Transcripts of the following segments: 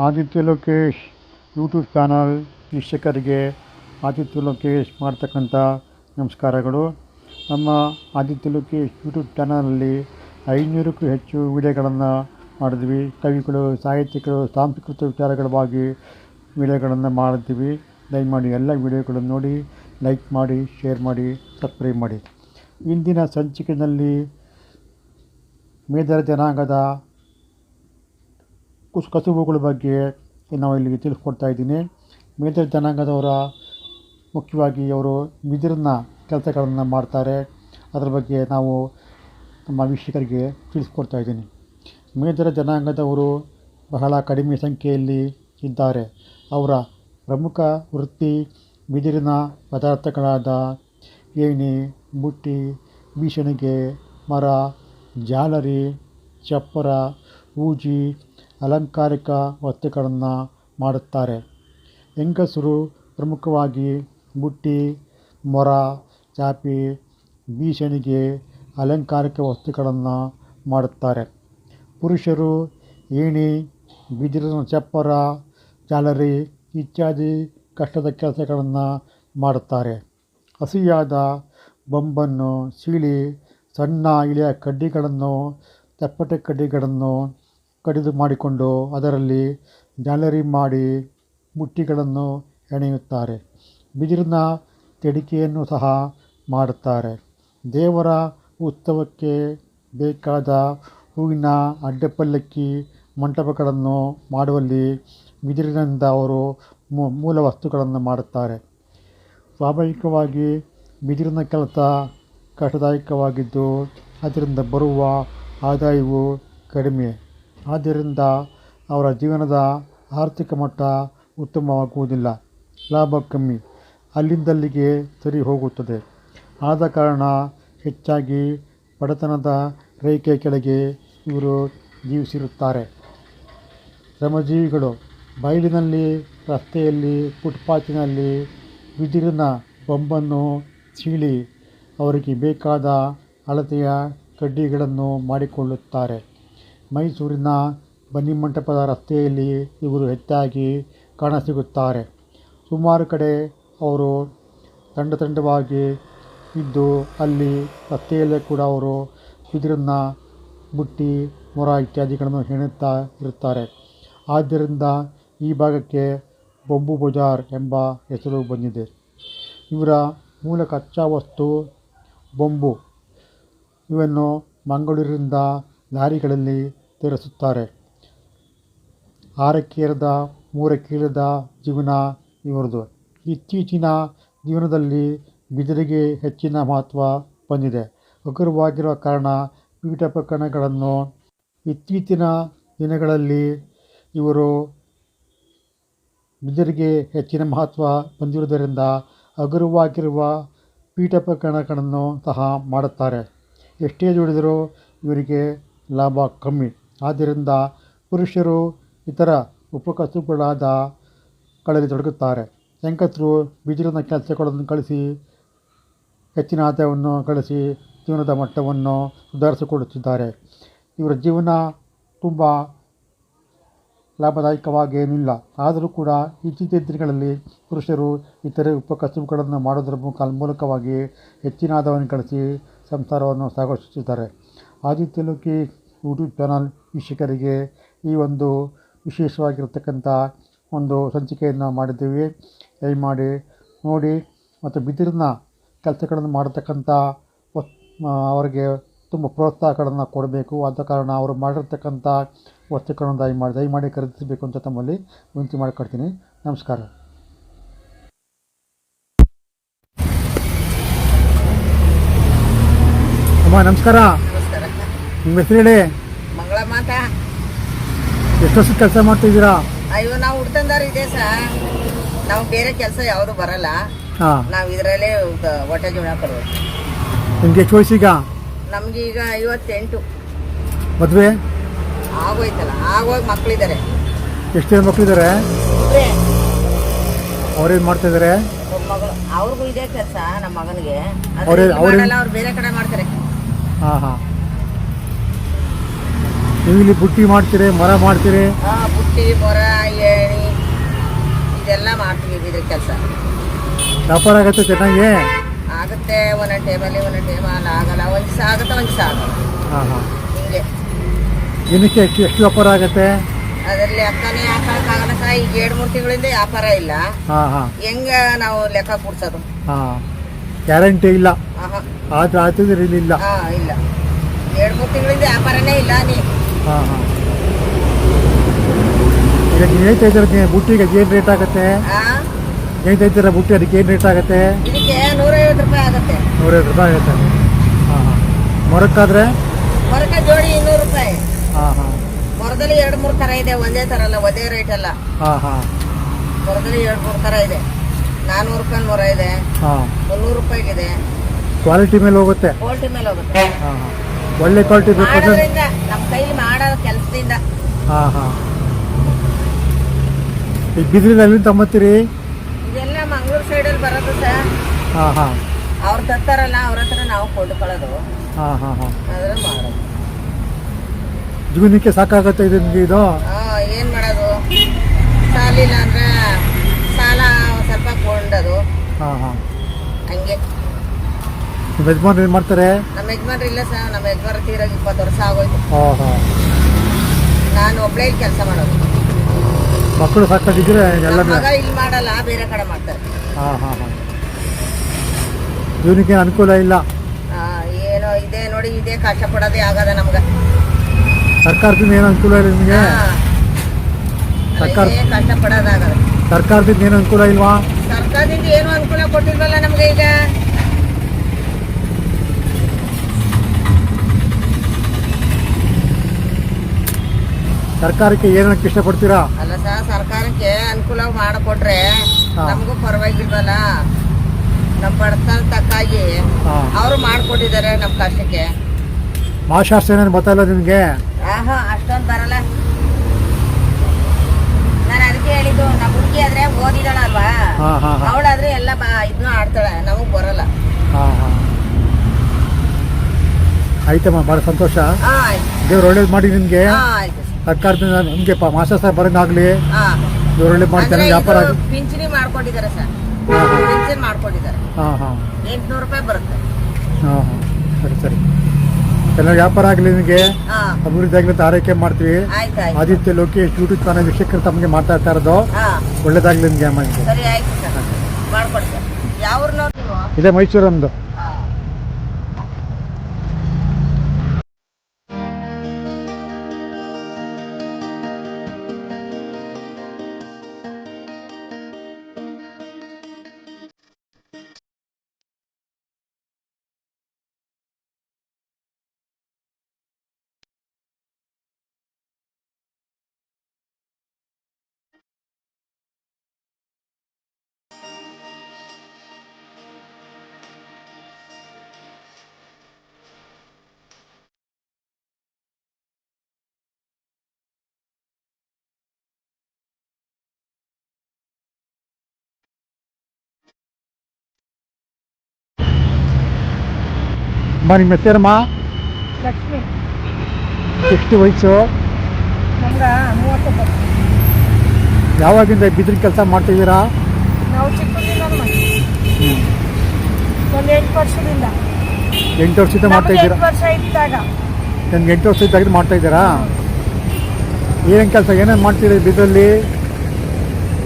Aditya Lokesh YouTube channel ವೀಕ್ಷಕರಿಗೆ ಆದಿತ್ಯ ಲೋಕೇಶ್ ಮಾಡ್ತಕ್ಕಂಥ ನಮಸ್ಕಾರಗಳು. ನಮ್ಮ ಆದಿತ್ಯ ಲೋಕೇಶ್ ಯೂಟ್ಯೂಬ್ ಚಾನಲಲ್ಲಿ ಐನೂರಕ್ಕೂ ಹೆಚ್ಚು ವೀಡಿಯೋಗಳನ್ನು ಮಾಡಿದ್ವಿ. ಕವಿಗಳು ಸಾಹಿತ್ಯಗಳು ಸಾಂಸ್ಕೃತಿಕ ವಿಚಾರಗಳ ಬಗ್ಗೆ ವಿಡಿಯೋಗಳನ್ನು ಮಾಡಿದ್ವಿ. ದಯಮಾಡಿ ಎಲ್ಲ ವಿಡಿಯೋಗಳನ್ನು ನೋಡಿ, ಲೈಕ್ ಮಾಡಿ, ಶೇರ್ ಮಾಡಿ, ಸಬ್ಸ್ಕ್ರೈಬ್ ಮಾಡಿ. ಇಂದಿನ ಸಂಚಿಕೆಯಲ್ಲಿ ಮೇದರ ಜನಾಂಗದ ಕುಸ್, ಕಸುಬುಗಳ ಬಗ್ಗೆ ನಾವು ಇಲ್ಲಿಗೆ ತಿಳಿಸ್ಕೊಡ್ತಾ ಇದ್ದೀನಿ. ಮೇದರ ಜನಾಂಗದವರ ಮುಖ್ಯವಾಗಿ ಅವರು ಬಿದಿರಿನ ಕೆಲಸಗಳನ್ನು ಮಾಡ್ತಾರೆ. ಅದರ ಬಗ್ಗೆ ನಾವು ನಮ್ಮ ವೀಕ್ಷಕರಿಗೆ ತಿಳಿಸ್ಕೊಡ್ತಾ ಇದ್ದೀನಿ. ಮೇದರ ಜನಾಂಗದವರು ಬಹಳ ಕಡಿಮೆ ಸಂಖ್ಯೆಯಲ್ಲಿ ಇದ್ದಾರೆ. ಅವರ ಪ್ರಮುಖ ವೃತ್ತಿ ಬಿದಿರಿನ ಪದಾರ್ಥಗಳಾದ ಏಣಿ, ಬುಟ್ಟಿ, ಬೀಸಣಿಗೆ ಮರ, ಜಾಲರಿ, ಚಪ್ಪರ ಹೂಜಿ ಅಲಂಕಾರಿಕ ವಸ್ತುಗಳನ್ನು ಮಾಡುತ್ತಾರೆ. ಹೆಂಗಸರು ಪ್ರಮುಖವಾಗಿ ಬುಟ್ಟಿ, ಮೊರ ಚಾಪಿ ಬೀಸಣಿಗೆ ಅಲಂಕಾರಿಕ ವಸ್ತುಗಳನ್ನು ಮಾಡುತ್ತಾರೆ. ಪುರುಷರು ಏಣಿ, ಬಿದಿರಿನ ಚಪ್ಪರ, ಜಾಲರಿ ಇತ್ಯಾದಿ ಕಷ್ಟದ ಕೆಲಸಗಳನ್ನು ಮಾಡುತ್ತಾರೆ. ಹಸಿಯಾದ ಬೊಂಬನ್ನು, ಸೀಳಿ, ಸಣ್ಣ ಇಳಿಯ ಕಡ್ಡಿಗಳನ್ನು ಚಪ್ಪಟೆ ಕಡ್ಡಿಗಳನ್ನು ಕಡಿದು ಮಾಡಿಕೊಂಡು ಅದರಲ್ಲಿ ಜಾಲರಿ ಮಾಡಿ ಬುಟ್ಟಿಗಳನ್ನು ಹೆಣೆಯುತ್ತಾರೆ. ಬಿದಿರಿನ ತೆಡಿಕೆಯನ್ನು ಸಹ ಮಾಡುತ್ತಾರೆ. ದೇವರ ಉತ್ಸವಕ್ಕೆ ಬೇಕಾದ ಹೂವಿನ ಅಡ್ಡಪಲ್ಲಕ್ಕಿ ಮಂಟಪಗಳನ್ನು ಮಾಡುವಲ್ಲಿ ಬಿದಿರಿನಿಂದ ಅವರು ಮೂಲ ವಸ್ತುಗಳನ್ನು ಮಾಡುತ್ತಾರೆ. ಸ್ವಾಭಾವಿಕವಾಗಿ ಬಿದಿರಿನ ಕೆಲಸ ಕಷ್ಟದಾಯಕವಾಗಿದ್ದು, ಅದರಿಂದ ಬರುವ ಆದಾಯವು ಕಡಿಮೆ. ಆದ್ದರಿಂದ ಅವರ ಜೀವನದ ಆರ್ಥಿಕ ಮಟ್ಟ ಉತ್ತಮವಾಗುವುದಿಲ್ಲ. ಲಾಭ ಕಮ್ಮಿ. ಅಲ್ಲಿಂದಲ್ಲಿಗೆ ಸರಿ ಹೋಗುತ್ತದೆ. ಆದ ಕಾರಣ ಹೆಚ್ಚಾಗಿ ಬಡತನದ ರೇಖೆ ಕೆಳಗೆ ಇವರು ಜೀವಿಸಿರುತ್ತಾರೆ. ಶ್ರಮಜೀವಿಗಳು ಬಯಲಿನಲ್ಲಿ, ರಸ್ತೆಯಲ್ಲಿ, ಫುಟ್ಪಾತಿನಲ್ಲಿ ಬಿದಿರಿನ ಬೊಂಬನ್ನು ಸೀಳಿ ಅವರಿಗೆ ಬೇಕಾದ ಅಳತೆಯ ಕಡ್ಡಿಗಳನ್ನು ಮಾಡಿಕೊಳ್ಳುತ್ತಾರೆ. ಮೈಸೂರಿನ ಬನ್ನಿಮಂಟಪದ ರಸ್ತೆಯಲ್ಲಿ ಇವರು ಹೆಚ್ಚಾಗಿ ಕಾಣಸಿಗುತ್ತಾರೆ. ಸುಮಾರು ಕಡೆ ಅವರು ತಂಡ ತಂಡವಾಗಿ ಇದ್ದು ಅಲ್ಲಿ ರಸ್ತೆಯಲ್ಲೇ ಕೂಡ ಅವರು ಬಿದಿರನ್ನು ಬುಟ್ಟಿ ಮೊರ ಇತ್ಯಾದಿಗಳನ್ನು ಹೆಣುತ್ತಾ ಇರುತ್ತಾರೆ. ಆದ್ದರಿಂದ ಈ ಭಾಗಕ್ಕೆ ಬೊಂಬು ಬಜಾರ್ ಎಂಬ ಹೆಸರು ಬಂದಿದೆ. ಇವರ ಮೂಲ ಕಚ್ಚಾ ವಸ್ತು ಬೊಂಬು. ಇವನ್ನು ಮಂಗಳೂರಿನಿಂದ ಲಾರಿಗಳಲ್ಲಿ ತರಿಸುತ್ತಾರೆ. ಆರಕ್ಕೇರದ ಮೂರಕ್ಕೇರದ ಜೀವನ ಇವರದು. ಇತ್ತೀಚಿನ ಜೀವನದಲ್ಲಿ ಬಿದಿರಿಗೆ ಹೆಚ್ಚಿನ ಮಹತ್ವ ಬಂದಿದೆ ಹಗುರವಾಗಿರುವ ಕಾರಣ ಪೀಠೋಪಕರಣಗಳನ್ನು ಇತ್ತೀಚಿನ ದಿನಗಳಲ್ಲಿ ಇವರು ಬಿದಿರಿಗೆ ಹೆಚ್ಚಿನ ಮಹತ್ವ ಬಂದಿರುವುದರಿಂದ ಹಗುರವಾಗಿರುವ ಪೀಠೋಪಕರಣಗಳನ್ನು ಸಹ ಮಾಡುತ್ತಾರೆ. ಎಷ್ಟೇ ದುಡಿದರೂ ಇವರಿಗೆ ಲಾಭ ಕಮ್ಮಿ. ಆದ್ದರಿಂದ ಪುರುಷರು ಇತರ ಉಪಕಸುಬುಗಳಾದ ಗಳಲ್ಲಿ ತೊಡಗುತ್ತಾರೆ. ಹೆಂಗಸರು ಬಿದಿರಿನ ಕೆಲಸಗಳನ್ನು ಕಳಿಸಿ ಹೆಚ್ಚಿನ ಆದಾಯವನ್ನು ಕಳಿಸಿ ಜೀವನದ ಮಟ್ಟವನ್ನು ಸುಧಾರಿಸಿಕೊಳ್ಳುತ್ತಿದ್ದಾರೆ ಇವರ ಜೀವನ ತುಂಬ ಲಾಭದಾಯಕವಾಗೇನಿಲ್ಲ. ಆದರೂ ಕೂಡ ಇತ್ತೀಚಿನ ದಿನಗಳಲ್ಲಿ ಪುರುಷರು ಇತರೆ ಉಪಕಸುಬುಗಳನ್ನು ಮಾಡೋದರ ಮುಖ ಮೂಲಕವಾಗಿ ಹೆಚ್ಚಿನ ಆದಾಯವನ್ನು ಕಳಿಸಿ ಸಂಸಾರವನ್ನು ಸಾಗಿಸುತ್ತಿದ್ದಾರೆ. ಆದಿತ್ಯ ಲೋಕಿ ಯೂಟ್ಯೂಬ್ ಚಾನಲ್ ವೀಕ್ಷಕರಿಗೆ ಈ ಒಂದು ವಿಶೇಷವಾಗಿರತಕ್ಕಂಥ ಒಂದು ಸಂಚಿಕೆಯನ್ನು ಮಾಡಿದ್ದೀವಿ. ದಯಮಾಡಿ ನೋಡಿ ಮತ್ತು ಬಿದಿರಿನ ಕೆಲಸಗಳನ್ನು ಮಾಡತಕ್ಕಂಥ ಅವರಿಗೆ ತುಂಬ ಪ್ರೋತ್ಸಾಹಗಳನ್ನು ಕೊಡಬೇಕು. ಆದ ಕಾರಣ ಅವರು ಮಾಡಿರ್ತಕ್ಕಂಥ ವಸ್ತುಗಳನ್ನು ದಯಮಾಡಿ ದಯಮಾಡಿ ಖರೀದಿಸಬೇಕು ಅಂತ ತಮ್ಮಲ್ಲಿ ವಿನಂತಿ ಮಾಡಿಕೊಡ್ತೀನಿ. ನಮಸ್ಕಾರ. ಅಮ್ಮ ನಮಸ್ಕಾರ ನಮಸ್ಕಾರ. ನಿಮ್ಮ ಹೆಸರು ಹೇಳಿ? ಮಂಗಳ ಎಷ್ಟು ಕೆಲಸ ಮಾಡ್ತಿದ್ದೀರಾ? ಅಯ್ಯೋ ನಾವು ಹುಡ್ತಂದಾರ ಇದೆ ಸರ್ ನಾವು ಬೇರೆ ಕೆಲಸ ಯಾವುದು ಬರಲ್ಲ. ಹಾಂ. ನಾವು ಇದರಲ್ಲೇ ಹೊಟ್ಟೆ ಜೀವನ ಕೊಡೋದು ನಿಮ್ಗೆ ಎಷ್ಟು ವಯಸ್ಸೀಗ ನಮ್ಗೆ ಈಗ ಐವತ್ತೆಂಟು. ಮದುವೆ? ಆಗೋಯ್ತಲ್ಲ ಆಗೋಗಿ ಮಕ್ಕಳಿದ್ದಾರೆ ಎಷ್ಟು ಜನ ಮಕ್ಕಳಿದ್ದಾರೆ ಇಬ್ರೇ. ಅವ್ರೇನು ಮಾಡ್ತಿದ್ದಾರೆ ಒಬ್ಬ ಮಗಳು ಅವ್ರಿಗೂ ಇದೇ ಕೆಲಸ ನಮ್ಮ ಮಗನಿಗೆ. ಅವ್ರೇ- ಅವ್ರೇ- ಅವ್ರು ಬೇರೆ ಕಡೆ ಮಾಡ್ತಾರೆ. ಹಾಂ ಹಾಂ. ನೀವು ಇಲ್ಲಿ ಬುಟ್ಟಿ ಮಾಡ್ತೀರಿ ಮರ ಮಾಡ್ತೀರಿ? ಆ, ಬುಟ್ಟಿ ಮೊರ ಏಣಿ ಇದೆಲ್ಲ ಮಾಡ್ತೀವಿ ಬಿದ್ರ ಕೆಲಸ. ವ್ಯಾಪಾರ ಆಗತ್ತೆ ಚೆನ್ನಾಗಿ? ಆಗುತ್ತೆ ಒಂದೊಂದು ಟೈಮಲ್ಲಿ ಒಂದೊಂದು ಟೇಬಲ್ ಆಗಲ್ಲ. ಒಂದು ದಿವಸ ಆಗುತ್ತೆ ಒಂದು ದಿವಸ ಆಗಲ್ಲ. ಹಾಂ ಹಾಂ. ಹಿಂಗೆ. ದಿನಕ್ಕೆ ಎಷ್ಟು ಎಷ್ಟು ವ್ಯಾಪಾರ ಆಗತ್ತೆ? ಅದರಲ್ಲಿ ಅಕ್ಕನೇ ಹಾಕೋಕ್ಕಾಗಲ್ಲ ಸಹ ಈಗ ಎರಡು ಮೂರು ತಿಂಗಳಿಂದ ವ್ಯಾಪಾರ ಇಲ್ಲ. ಹಾಂ ಹಾಂ. ಹೆಂಗೆ ನಾವು ಲೆಕ್ಕ ಕೊಡ್ಸೋದು? ಹಾಂ. ಗ್ಯಾರಂಟಿ ಇಲ್ಲ. ಆಹಾ. ಆದ್ರೆ ಆಗ್ತಿದ್ರೆ ಇಲ್ಲ. ಹಾ ಇಲ್ಲ. ಎರಡು ಮೂರು ತಿಂಗಳಿಂದ ವ್ಯಾಪಾರನೇ ಇಲ್ಲ ನೀ ಹಾಂ ಹಾಂ. ಈಗ ನೀವು ಹೇಳ್ತಾ ಇದ್ದೀರ ಬುಟ್ಟಿಗೆ ಏನು ರೇಟ್ ಆಗುತ್ತೆ? ಹೇಳ್ತಾ ಇದ್ದೀರ ಬುಟ್ಟಿ? ಅದಕ್ಕೆ ಏನು ರೇಟ್ ಆಗುತ್ತೆ? ಇದಕ್ಕೆ ನೂರೈವತ್ತು ರೂಪಾಯಿ ಆಗುತ್ತೆ. ನೂರೈವತ್ತು ರೂಪಾಯಿ ಆಗುತ್ತೆ. ಹಾಂ ಹಾಂ. ಮೊರಕ್ಕಾದ್ರೆ? ಹೊರಗೆ ಜೋಡಿ ಇನ್ನೂರು ರೂಪಾಯಿ. ಹಾಂ ಹಾಂ. ಮರದಲ್ಲಿ ಎರಡು ಮೂರು ಥರ ಇದೆ ಒಂದೇ ಥರ ಅಲ್ಲ ಒಂದೇ ರೇಟ್ ಅಲ್ಲ. ಹಾಂ ಹಾಂ. ಮರದಲ್ಲಿ ಎರಡು ಮೂರು ಥರ ಇದೆ. ನಾನ್ನೂರು ರೂಪಾಯಿ ಮೊರ ಇದೆ. ಹಾಂ. ಮುನ್ನೂರು ರೂಪಾಯಿಗಿದೆ. ಕ್ವಾಲಿಟಿ ಮೇಲೆ ಹೋಗುತ್ತೆ. ಕ್ವಾಲಿಟಿ ಮೇಲೆ ಹೋಗುತ್ತೆ. ಹಾಂ ಹಾಂ. ಒಳ್ಳೆ ಕ್ವಾಲಿಟಿ ಬೇಕು ಅಂದ್ರೆ? ಮಾಡೋದ್ರಿಂದ ನಮ್ಮ ಕೈಲಿ ಮಾಡೋ ಕೆಲಸದಿಂದ. ಹಾಂ ಹಾಂ. ಈ ಬಿದ್ರಿಂದ ಎಲ್ಲಿ ತಗೊಂಬತ್ತೀರಿ? ಇದೆಲ್ಲ ಮಂಗಳೂರು ಸೈಡಲ್ಲಿ ಬರೋದು ಸರ್. ಹಾಂ ಹಾಂ. ಅವ್ರು ತರ್ತಾರಲ್ಲ ಅವ್ರ ಹತ್ರ ನಾವು ಕೊಂಡ್ಕೊಳ್ಳೋದು. ಹಾಂ ಹಾಂ ಹಾಂ. ಅದ್ರ ಮಾಡೋದು. ಜೀವನಕ್ಕೆ ಸಾಕಾಗುತ್ತೆ ಇದು ನಿಮ್ಗೆ ಇದು? ಆ, ಏನ್ ಮಾಡೋದು? ಸಾಲಿಲ್ಲ ಅಂದ್ರೆ ಸಾಲ ಒಂದ್ ಸ್ವಲ್ಪ ಕೊಂಡದು. ಹಾಂ ಹಾಂ. ನಿಮ್ಮ ಯಜಮಾನ್ರು ಏನು ಮಾಡ್ತಾರೆ? ನಮ್ಮ ಯಜಮಾನ್ರು ಇಲ್ಲ ಸರ್ ನಮ್ಮ ಯಜಮಾನ್ರ ತೀರಾಗಿ ಇಪ್ಪತ್ತು ವರ್ಷ ಆಗೋಯ್ತು. ಹಾಂ ಹಾಂ ನಾನು ಒಬ್ಬಳೇ ಇಲ್ಲಿ ಕೆಲಸ ಮಾಡೋದು. ಮಕ್ಕಳು ಸಾಕಾಗಿದ್ರೆ ನಮ್ಮ ಎಲ್ಲ ಮಗ ಇಲ್ಲಿ ಮಾಡಲ್ಲ ಬೇರೆ ಕಡೆ ಮಾಡ್ತಾರೆ. ಹಾಂ ಹಾಂ ಹಾಂ. ಜೀವನಕ್ಕೆ ಅನುಕೂಲ ಇಲ್ಲ? ಆ, ಏನೋ ಇದೆ ನೋಡಿ ಇದೇ ಕಷ್ಟ ಪಡೋದೇ ಆಗದ ನಮ್ಗೆ. ಸರ್ಕಾರದಿಂದ ಏನು ಅನುಕೂಲ ಇಲ್ಲ ನಿಮಗೆ. ಸರ್ಕಾರ- ಇದೇ ಕಷ್ಟ ಪಡೋದಾಗದ. ಸರ್ಕಾರದಿಂದ ಏನು ಅನುಕೂಲ ಇಲ್ವಾ? ಸರ್ಕಾರದಿಂದ ಏನು ಅನುಕೂಲ ಕೊಟ್ಟಿಲ್ವಲ್ಲ ನಮ್ಗೆ ಈಗ? ಸರ್ಕಾರಕ್ಕೆ ಏನಕ್ಕೆ ಇಷ್ಟಪಡ್ತೀರಾ? ಅಲ್ಲ ಸರ್ ಸರ್ಕಾರಕ್ಕೆ ಅನುಕೂಲ ಮಾಡಿಕೊಟ್ರೆ ಹಾ. ನಮಗೂ ಪರವಾಗಿಲ್ವಲ್ಲ? ನಮ್ಮ ಬಡತನ ತಕ್ಕಾಗಿ ಹಾಂ. ಅವರು ಮಾಡಿಕೊಟ್ಟಿದ್ದಾರೆ ನಮ್ಮ ಕಷ್ಟಕ್ಕೆ. ಭಾಷಾಸ್ತ್ರ ಏನೇನು ಗೊತ್ತಾಯಿಲ್ಲ ನಿಮಗೆ? ಆಹಾ ಅಷ್ಟೊಂದು ಬರಲ್ಲ. ನಾನು ಅದಕ್ಕೆ ಹೇಳಿದ್ದು ನಮ್ಮ ಹುಡುಗಿ ಆದ್ರೆ ಓದಿದಳಲ್ವಾ? ಹಾಂ ಹಾಂ ಹಾಂ. ಅವಳಾದ್ರೆ ಎಲ್ಲ ಇದನ್ನು ಇದನ್ನ ಆಡ್ತಾಳೆ ನಮಗ್ ಬರಲ್ಲ. ಹಾಂ ಹಾಂ. ಆಯ್ತಮ್ಮ ಭಾಳ ಸಂತೋಷ. ಹಾ ಆಯ್ತು. ದೇವ್ರು ಒಳ್ಳೇದು ಮಾಡಿ ನಿಮಗೆ. ಹಾ ಆಯ್ತು. ಸರ್ಕಾರದಿಂದ ನಿಮಗೆ ಮಾಸ್ಟರ್ ಬರೋಂಗಾಗಲಿ ಹಾ. ದೇವ್ರು ಒಳ್ಳೇದು ಮಾಡಿ ಅಂದ್ರೆ ಚೆನ್ನಾಗಿ ವ್ಯಾಪಾರ ಪಿಂಚಣಿ ಮಾಡ್ಕೊಂಡಿದ್ದಾರೆ ಸರ್. ಹಾಂ ಹಾಂ. ಪಿಂಚಣಿ ಮಾಡ್ಕೊಂಡಿದ್ದಾರೆ. ಹಾಂ ಹಾಂ. ಎಂಟ್ನೂರು ರೂಪಾಯಿ ಬರುತ್ತೆ. ಹಾಂ ಹಾಂ. ಸರಿ ಸರಿ. ಎಲ್ಲ ವ್ಯಾಪಾರ ಆಗಲಿ ನಿಮಗೆ ಅಭಿವೃದ್ಧಿ ಆಗಲಿ ಅಂತ ಆರೈಕೆ ಮಾಡ್ತೀವಿ. ಆದಿತ್ಯ ಲೋಕೇಶ್ ಯೂಟ್ಯೂಬ್ ಚಾನಲ್ ವೀಕ್ಷಕರು ತಮಗೆ ಮಾತಾಡ್ತಾ ಇರೋದು. ಒಳ್ಳೇದಾಗ್ಲಿ ನಿಮಗೆ ಅಮ್ಮ ಇದೆ ಮೈಸೂರು ಆಯ್ತು ಅಮ್ಮ ನಿಮ್ಮ ಹೆಸರಮ್ಮ ಲಕ್ಷ್ಮಿ. ಎಷ್ಟು ವಯಸ್ಸು? ನಮ್ಗೆ ಮೂವತ್ತೊಂಬತ್ತು ಯಾವಾಗಿಂದ ಬಿದ್ರ ಕೆಲಸ ಮಾಡ್ತಿದ್ದೀರಾ? ನಾವು ಚಿಕ್ಕದಿಂದ ಒಂದು ಎಂಟು ವರ್ಷದಿಂದ. ಎಂಟು ವರ್ಷದಿಂದ ಮಾಡ್ತಾ ಇದ್ದೀರಾ? ಎಂಟು ವರ್ಷ ಇದ್ದಾಗ. ನನ್ಗೆ ಎಂಟು ವರ್ಷ ಇದ್ದಾಗ ಮಾಡ್ತಾ ಇದ್ದೀರಾ? ಏನೇನು ಕೆಲಸ ಏನೇನು ಮಾಡ್ತೀರಿ ಬಿದ್ರಲ್ಲಿ?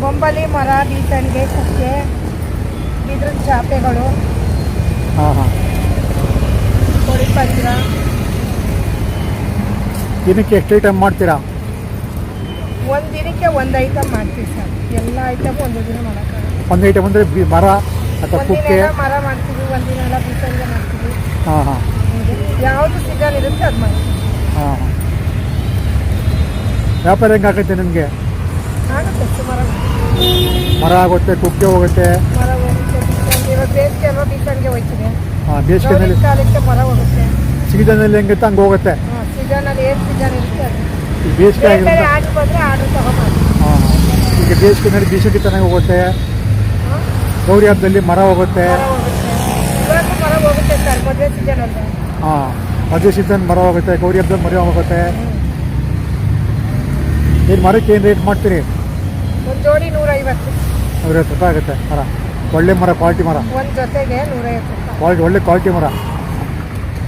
ಬೊಂಬಲಿ ಮರ ಬೀತಣಿಗೆ ಕುಕ್ಕೆ ಬಿದ್ರ ಚಾಪೆಗಳು. ಹಾಂ ಹಾಂ ದಿನಕ್ಕೆ ಎಷ್ಟು ಐಟಮ್ ಮಾಡ್ತೀರಾ? ಒಂದು ದಿನಕ್ಕೆ ಒಂದು ಐಟಮ್ ಮಾಡ್ತೀವಿ ಸರ್. ಎಲ್ಲ ಐಟಮ್ ಒಂದು ದಿನ ಮಾಡೋಕ್ಕಾಗಲ್ಲ. ಒಂದು ಐಟಮ್ ಅಂದರೆ ಬಿ ಮರ ಅಥವಾ ಒಂದಿನ ಕುಕ್ಕೆ? ಎಲ್ಲ ಮರ ಮಾಡ್ತೀವಿ ಒಂದಿನ ಎಲ್ಲ ಬೀಸಣಿಗೆ ಮಾಡ್ತೀವಿ. ಹಾಂ ಹಾಂ. ಹೀಗೆ. ಯಾವುದು ಸೀಸನ್ ಇರುತ್ತೆ ಅದು ಮಾಡ್ತೀವಿ ಹಾಂ ಹಾಂ. ವ್ಯಾಪಾರ ಹೆಂಗಾಗುತ್ತೆ ನಿಮಗೆ? ಆಗುತ್ತೆ ಸುಮಾರು ಮರ ಆಗುತ್ತೆ. ಕುಕ್ಕೆ ಹೋಗುತ್ತೆ. ಮರ ಹೋಗುತ್ತೆ ಬೀಸಣಿಗೆ ಇವಾಗ ಬೇಸಿಗೆ ಅಲ್ವಾ ಹೋಯ್ತಿದೆ. ಬೇಸಿಗೆನಲ್ಲಿ ಕಾಲಕ್ಕೆ ಮರ ಹೋಗುತ್ತೆ ಸೀಸನಲ್ಲಿ ಹೆಂಗಿತ್ತು. ಹಂಗೆ ಹೋಗುತ್ತೆ? ಏನು ಸೀಸನ್ ಇರುತ್ತೆ ಅದು. ಈಗ ಬೇಸಿಗೆ ಬೇರೆ ಆಗಿರುತ್ತೆ ಬೇರೆ ಆರ್ಡ್ರ್ ಬಂದರೆ ಆರ್ಡ್ರ್ ತಗೊಂಬರ್ತೀವಿ ಹಾಂ ಈಗ ಬೇಸಿಗೆನಲ್ಲಿ ಚೆನ್ನಾಗಿ ಹೋಗುತ್ತೆ. ಹಾಂ? ಗೌರಿ ಹಬ್ಬದಲ್ಲಿ ಮರ ಹೋಗುತ್ತೆ. ಮರ ಹೋಗುತ್ತೆ. ಇವಾಗ ಮರ ಹೋಗುತ್ತೆ ಸರ್ ಮದುವೆ ಸೀಸನ್ ಅಲ್ಲ ಹಾಂ ಮದುವೆ ಸೀಸನ್ ಮರ ಹೋಗುತ್ತೆ ಗೌರಿ ಹಬ್ಬದಲ್ಲಿ ಮರ ಹೋಗುತ್ತೆ. ಏನು ಮರಕ್ಕೆ ಏನು ರೇಟ್ ಮಾಡ್ತೀರಿ? ಒಂದು ಜೋಡಿ ನೂರೈವತ್ತು. ರೂಪಾಯಿ ಆಗುತ್ತೆ ಮರ. ಒಳ್ಳೆ ಮರ ಕ್ವಾಲಿಟಿ ಮರ. ಒಂದು ಜೊತೆಗೆ ನೂರೈವತ್ತು. ಕ್ವಾಲಿಟಿ ಒಳ್ಳೆ ಕ್ವಾಲಿಟಿ ಮರ.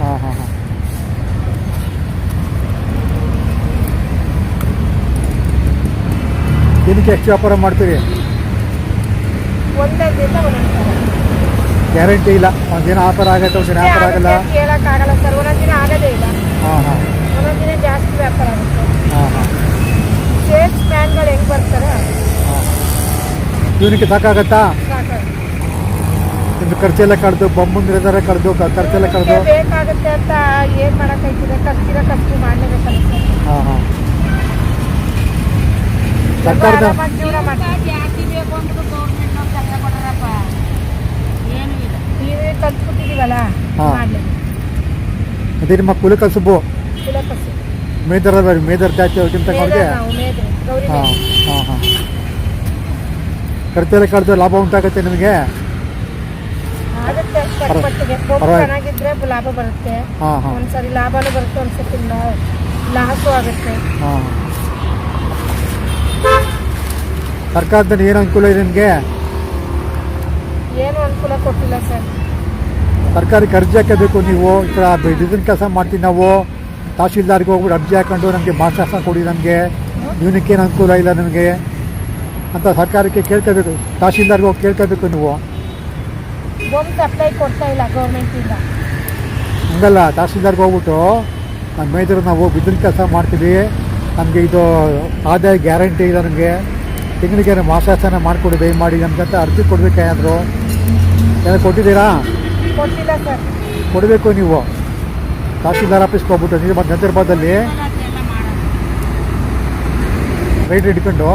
ಹಾಂ ಹಾಂ ಹಾಂ. ದಿನಕ್ಕೆ ಎಷ್ಟು ವ್ಯಾಪಾರ ಮಾಡ್ತೀರಿ? ಥರ ಗ್ಯಾರಂಟಿ ಇಲ್ಲ. ಒಂದಿನ ಆಫರ್ ಆಗತ್ತೆ ಒಂದಿನ ಆಫರ್ ಆಗಲ್ಲ. ಕೇಳೋಕ್ಕಾಗಲ್ಲ ಸರ್. ಒಂದೊಂದು ದಿನ ಆಗೋದೇ ಇಲ್ಲ. ಹಾಂ ಹಾಂ. ಒಂದೊಂದು ದಿನ ಜಾಸ್ತಿ ವ್ಯಾಪಾರ ಆಗುತ್ತೆ. ಹಾಂ ಹಾಂ. ಸೇಲ್ಸ್ ಮ್ಯಾನ್ಗಳು ಹೆಂಗೆ ಬರ್ತಾರೆ? ಸಾಕಾಗತ್ತಾ? ಸಾಕಾಗುತ್ತೆ. ನಿಮ್ದು ಖರ್ಚೆಲ್ಲ ಕಡ್ದು ಬೊಂಬು ನಿರ್ಧಾರ ಕಡ್ದು ಖರ್ಚೆಲ್ಲ ಕಡ್ದು. ಬೇಕಾಗುತ್ತೆ ಅಂತ ಏನು ಮಾಡೋಕ್ಕೈತಿದೆ ಖರ್ಚಿರೋ ಖರ್ಚು ಮಾಡಲೇಬೇಕಲ್ಲ ಸರ್. ಹಾಂ ಹಾಂ. ಸರ್ಕಾರದ ಆರಾಮಾಗಿ ಜೀವನ ಮಾಡ್ತೀವಿ. ನೀವೇ ಕಲ್ತ್ಬಿಟ್ಟಿದೀವಲ್ಲ ಹಾ. ಅದೇ ನಿಮ್ಮ ಕುಲ ಕಸುಬು ಕುಲಕಸು ಮೇದರ್ ಅದ ಮೇದರ್ ಜಾತಿ ಅವ್ರಿಗಿಂತ ಮೇದ್ರ ಅವ್ರಿಗೆ? ನಾವು ಮೇದ್ರೆ. ಗೌರಿ ಹಾಂ ಮೇದ್ರೆ. ಹಾಂ ಹಾಂ. ಖರ್ಚೆಲ್ಲ ಕಡ್ದು ಲಾಭ ಉಂಟಾಗುತ್ತೆ ನಿಮಗೆ? ಆಗುತ್ತೆ. ಚೆನ್ನಾಗಿದ್ರೆ ಲಾಭ ಬರುತ್ತೆ. ಒಂದ್ಸರಿ ಲಾಭನೂ ಬರುತ್ತೆ ಒಂದ್ಸತಿ ಲಾಸು ಆಗುತ್ತೆ. ಹಾಂ. ಸರ್ಕಾರದಲ್ಲಿ ಏನು ಅನುಕೂಲ ಇದೆ ನಿಮಗೆ? ಏನು ಅನುಕೂಲ ಕೊಟ್ಟಿಲ್ಲ ಸರ್. ಸರ್ಕಾರಕ್ಕೆ ಅರ್ಜಿ ಹಾಕಬೇಕು ನೀವು. ಈ ಥರ ಇದನ್ನ ಕೆಲಸ ಮಾಡ್ತೀವಿ ನಾವು. ತಹಶೀಲ್ದಾರ್ಗೆ ಹೋಗ್ಬಿಟ್ಟು ಅರ್ಜಿ ಹಾಕೊಂಡು ನಮಗೆ ಮಾಸ್ಟರ್ಸ್ ಕೊಡಿ ನಮಗೆ. ಏನು ಅನುಕೂಲ ಇಲ್ಲ ನಮಗೆ. ಅಂತ ಸರ್ಕಾರಕ್ಕೆ ಕೇಳ್ಕೋಬೇಕು. ತಹಶೀಲ್ದಾರ್ಗೆ ಹೋಗಿ ಕೇಳ್ಕೋಬೇಕು ನೀವು. ಬೊಂಬ್ ಸಪ್ಲೈ ಕೊಡ್ತಾ ಇಲ್ಲ ಗೌರ್ಮೆಂಟಿಂದ ಹಂಗಲ್ಲ ತಹಸೀಲ್ದಾರ್ಗೆ ಹೋಗ್ಬಿಟ್ಟು ನಮ್ಮ ಮೈದ್ರು ನಾವು ಬಿದ್ದಿನ ಕೆಲಸ ಮಾಡ್ತೀವಿ. ನಮಗೆ ಇದು ಆದಾಯ ಗ್ಯಾರಂಟಿ ಇದೆ ನಮಗೆ. ತಿಂಗಳಿಗೆ ಮಾಸಾಸನ ಮಾಡಿಕೊಡಿ ದಯಮಾಡಿ ನಮ್ಗೆ ಅಂತ ಅರ್ಜಿ ಏನಾದರು? ಏನಾದ್ರು ಕೊಟ್ಟಿದ್ದೀರಾ? ಕೊಟ್ಟಿಲ್ಲ ಸರ್ ಕೊಡಬೇಕು ನೀವು. ತಹಸೀಲ್ದಾರ್ ಆಫೀಸ್ಗೆ ಹೋಗ್ಬಿಟ್ಟು ನೀವು ಮತ್ತು ರೈಟ್ ಹಿಡ್ಕೊಂಡು.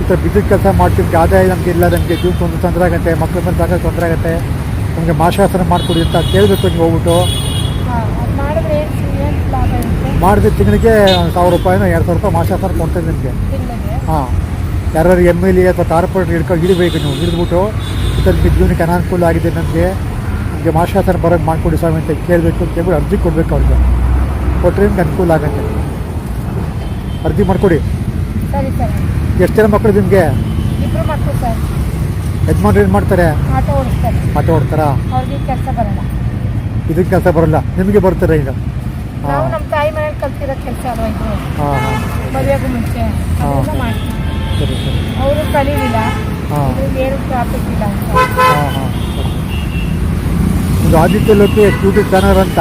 ಈ ಥರ ವಿದ್ಯುತ್ ಕೆಲಸ ಮಾಡ್ತೀವಿ ಆದಾಯ ನಮಗೆ ಇಲ್ಲ ನಮಗೆ ಜೀವಕ್ಕೆ ಒಂದು ತೊಂದರೆ ಆಗುತ್ತೆ ಮಕ್ಕಳ ಮೇಲೆ ಸಾಕಷ್ಟು ತೊಂದರೆ ಆಗುತ್ತೆ. ನಮಗೆ ಮಾಶಾಸನ ಮಾಡಿಕೊಡಿ ಅಂತ ಕೇಳಬೇಕು ನೀವು ಹೋಗ್ಬಿಟ್ಟು. ಮಾಡಿದ ತಿಂಗಳಿಗೆ ಒಂದು ಸಾವಿರ ರೂಪಾಯಿನೋ ಎರಡು ಸಾವಿರ ರೂಪಾಯಿ ಮಾಶಾಸನ ಕೊಡ್ತೇನೆ ನಿಮಗೆ. ಹಾಂ ಯಾರು ಎಂ ಎಲ್ ಎ ಅಥವಾ ಕಾರ್ಪೊರೇಟ್ ಹಿಡ್ಕೊಂಡು ಹಿಡಿಬೇಕು ನೀವು ಹಿಡಿದ್ಬಿಟ್ಟು ಈ ಥರ ನಿಮ್ಗೆ ಜೀವನಕ್ಕೆ ಅನಾನುಕೂಲ ಆಗಿದೆ ನನಗೆ ನಿಮಗೆ ಮಾಶಾಸನ ಬರೋದು ಮಾಡಿಕೊಡಿ ಸ್ವಾಮಿ ಅಂತ ಕೇಳಬೇಕು ಅಂತ ಕೇಳ್ಬಿಟ್ಟು ಅರ್ಜಿ ಕೊಡಬೇಕು ಅವ್ರಿಗೆ. ಕೊಟ್ಟರೆ ನಿಮ್ಗೆ ಅನುಕೂಲ ಆಗುತ್ತೆ. ಅರ್ಜಿ ಮಾಡಿಕೊಡಿ. ಸರಿ ಸರ್. ಎಷ್ಟು ಜನ ಮಕ್ಕಳು ನಿಮಗೆ? ಇಬ್ರು ಮಕ್ಕಳು ಸರ್. ಯಜಮಾನ್ರು ಏನು ಮಾಡ್ತಾರೆ? ಆಟೋ ಓಡಿಸ್ತಾರೆ. ಆಟ ಓಡ್ತಾರಾ? ಅವ್ರಿಗೆ ಕೆಲಸ ಬರಲ್ಲ. ಇದಕ್ಕೆ ಕೆಲಸ ಬರಲ್ಲ. ನಿಮಗೆ ಬರ್ತಾರೆ ಈಗ? ನಾವು ನಮ್ಮ ತಾಯಿ ಮನೇಲಿ ಕಲ್ತಿರೋ ಕೆಲಸ ಅಲ್ವಾ ಇದು. ಹಾಂ ಹಾಂ. ಮದುವೆಗೂ ಮುಂಚೆ. ಹಾ. ಅದೆಲ್ಲ ಮಾಡ್ತೀವಿ. ಸರಿ ಸರಿ. ಅವರು ಕಲೀಲಿಲ್ಲ. ಹಾಂ. ಇದ್ರಿಂದ ಏನು ಪ್ರಾಫಿಟ್ ಇಲ್ಲ ಅಂತ. ಹಾಂ ಹಾಂ ಒಂದು ಆದಿತ್ಯ ಲೋಕಿ ಯೂಟ್ಯೂಬ್ ಚಾನಲ್ ಅಂತ.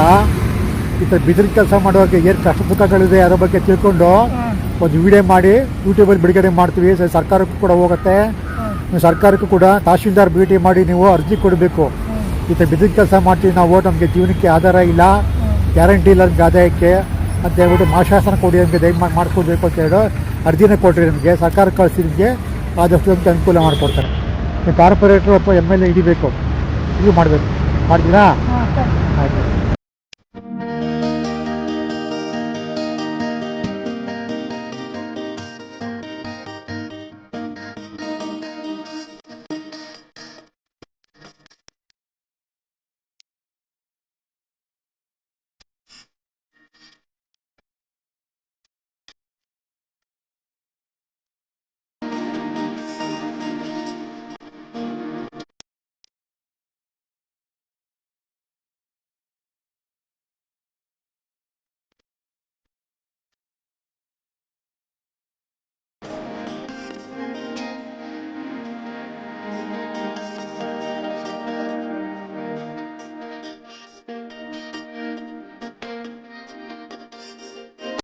ಈ ಥರ ಬಿದಿರು ಕೆಲಸ ಮಾಡುವಾಗ ಏನು ಕಷ್ಟ ಸುಖಗಳಿದೆ ಅದ್ರ ಬಗ್ಗೆ ತಿಳ್ಕೊಂಡು ಹಾಂ. ಒಂದು ವಿಡಿಯೋ ಮಾಡಿ ಯೂಟ್ಯೂಬಲ್ಲಿ ಬಿಡುಗಡೆ ಮಾಡ್ತೀವಿ. ಸರ್ಕಾರಕ್ಕೂ ಕೂಡ ಹೋಗುತ್ತೆ. ನೀವು ಸರ್ಕಾರಕ್ಕೂ ಕೂಡ ತಹಶೀಲ್ದಾರ್ ಭೇಟಿ ಮಾಡಿ ನೀವು ಅರ್ಜಿ ಕೊಡಬೇಕು. ಈ ಥರ ಬಿದ್ದಿದ್ದ ಕೆಲಸ ಮಾಡ್ತೀವಿ. ನಾವು ನಮಗೆ ಜೀವನಕ್ಕೆ ಆಧಾರ ಇಲ್ಲ. ಗ್ಯಾರಂಟಿ ಇಲ್ಲ ನಮಗೆ ಆದಾಯಕ್ಕೆ. ಅಂತ ಹೇಳ್ಬಿಟ್ಟು ಮಾಶಾಸನ ಕೊಡಿ ನಮಗೆ ದಯಮಾಡಿ ಮಾಡ್ಕೊಳ್ಬೇಕು ಅಂತ ಹೇಳೋ ಅರ್ಜಿನೇ ಕೊಟ್ಟರೆ ನಿಮಗೆ. ಸರ್ಕಾರ ಕಳಿಸಿ ನಿಮಗೆ ಆದಷ್ಟು ನಮಗೆ ಅನುಕೂಲ ಮಾಡಿಕೊಡ್ತಾರೆ. ನೀವು ಕಾರ್ಪೊರೇಟ್ರು ಅಥವಾ ಎಂ ಎಲ್ ಎ ಹಿಡಿಬೇಕು. ಇದು ಮಾಡಬೇಕು. ಮಾಡ್ತೀರಾ? ಆಯಿತು.